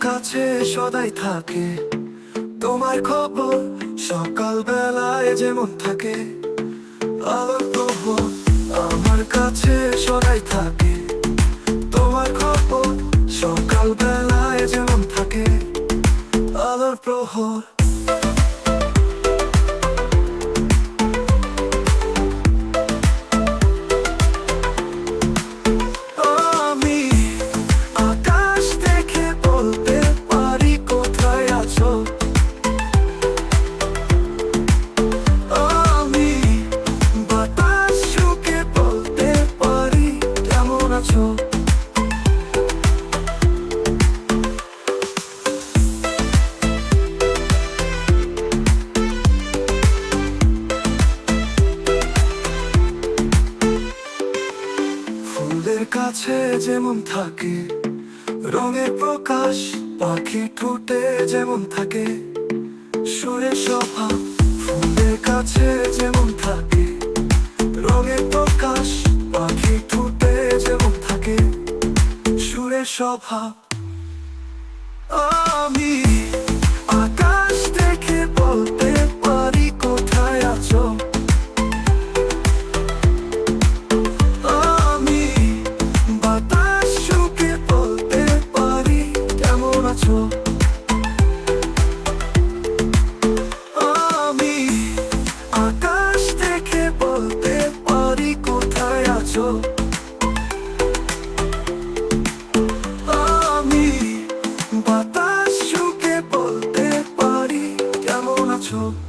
কাছে সদাই থাকে। তোমার খবর সকাল বেলায় যেমন থাকে, আলোর তবু আমার কাছে সদাই থাকে। তোমার খবর সকাল বেলায় যেমন থাকে, আলোর প্রহর কাছে যেমন থাকে রঙের প্রকাশ, পাখি ঠোঁটে যেমন থাকে সুরের স্বভাব ফুলের কাছে যেমন থাকে রঙের প্রকাশ, পাখি ঠোঁটে যেমন থাকে সুরের স্বভাব আমি çok